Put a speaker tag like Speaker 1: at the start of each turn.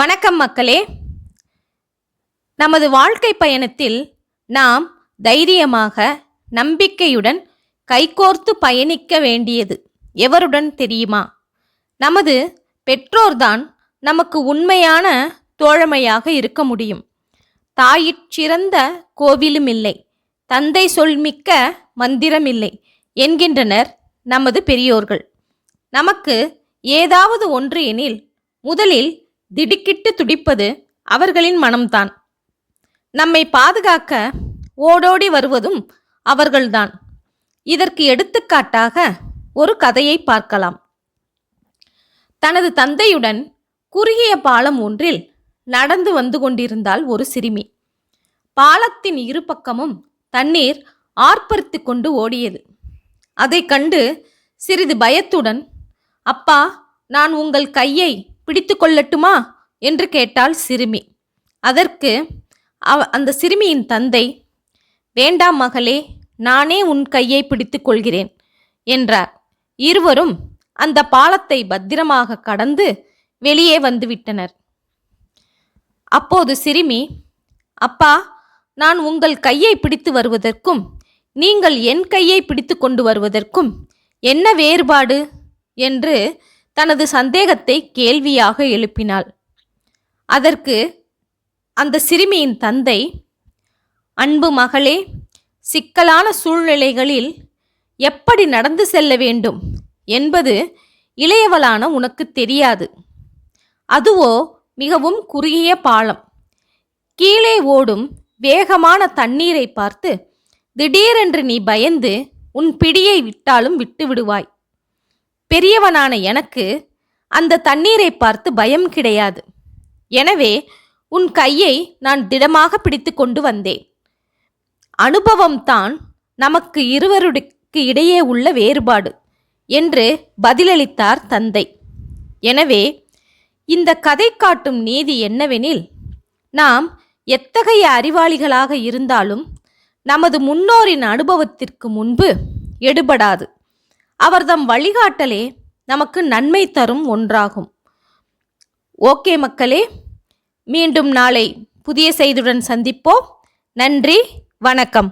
Speaker 1: வணக்கம் மக்களே. நமது வாழ்க்கை பயணத்தில் நாம் தைரியமாக நம்பிக்கையுடன் கைகோர்த்து பயணிக்க வேண்டியது எவருடன் தெரியுமா? நமது பெற்றோர்தான் நமக்கு உண்மையான தோழமையாக இருக்க முடியும். தாயிற்சிறந்த கோவிலும் இல்லை. தந்தை சொல்மிக்க மந்திரமில்லை என்கின்றனர் நமது பெரியோர்கள். நமக்கு ஏதாவது ஒன்று எனில் முதலில் திடுக்கிட்டு துடிப்பது அவர்களின் மனம்தான். நம்மை பாதுகாக்க ஓடோடி வருவதும் அவர்கள்தான். இதற்கு எடுத்துக்காட்டாக ஒரு கதையை பார்க்கலாம். தனது தந்தையுடன் குறுகிய பாலம் ஒன்றில் நடந்து வந்து கொண்டிருந்தாள் ஒரு சிறுமி. பாலத்தின் இரு பக்கமும் தண்ணீர் ஆர்ப்பரித்து கொண்டு ஓடியது. அதை கண்டு சிறிது பயத்துடன் அப்பா நான் உங்கள் கையை பிடித்து கொள்ளட்டுமா என்று கேட்டாள் சிறுமி. அதற்கு அவ அந்த சிறுமியின் தந்தை வேண்டாம் மகளே நானே உன் கையை பிடித்து கொள்கிறேன் என்றார். இருவரும் அந்த பாலத்தை பத்திரமாக கடந்து வெளியே வந்துவிட்டனர். அப்போது சிறுமி அப்பா நான் உங்கள் கையை பிடித்து வருவதற்கும் நீங்கள் என் கையை பிடித்து கொண்டு வருவதற்கும் என்ன வேறுபாடு? என்று தனது சந்தேகத்தை கேள்வியாக எழுப்பினாள். அதற்கு அந்த சிறுமியின் தந்தை அன்பு மகளே சிக்கலான சூழ்நிலைகளில் எப்படி நடந்து செல்ல வேண்டும்? என்பது இளையவளான உனக்கு தெரியாது. அதுவோ மிகவும் குறுகிய பாலம். கீழே ஓடும் வேகமான தண்ணீரை பார்த்து திடீரென்று நீ பயந்து உன் பிடியை விட்டாலும் விட்டு விடுவாய் பெரியவனான எனக்கு அந்த தண்ணீரை பார்த்து பயம் கிடையாது. எனவே உன் கையை நான் திடமாக பிடித்து கொண்டு வந்தேன். அனுபவம்தான் நமக்கு இருவருக்கு இடையே உள்ள வேறுபாடு என்று பதிலளித்தார் தந்தை. எனவே இந்த கதை காட்டும் நீதி என்னவெனில் நாம் எத்தகைய அறிவாளிகளாக இருந்தாலும் நமது முன்னோரின் அனுபவத்திற்கு முன்பு எடுபடாது. அவர்தம் வழிகாட்டலே நமக்கு நன்மை தரும் ஒன்றாகும். ஓகே மக்களே மீண்டும் நாளை புதிய செய்தியுடன் சந்திப்போம். நன்றி வணக்கம்.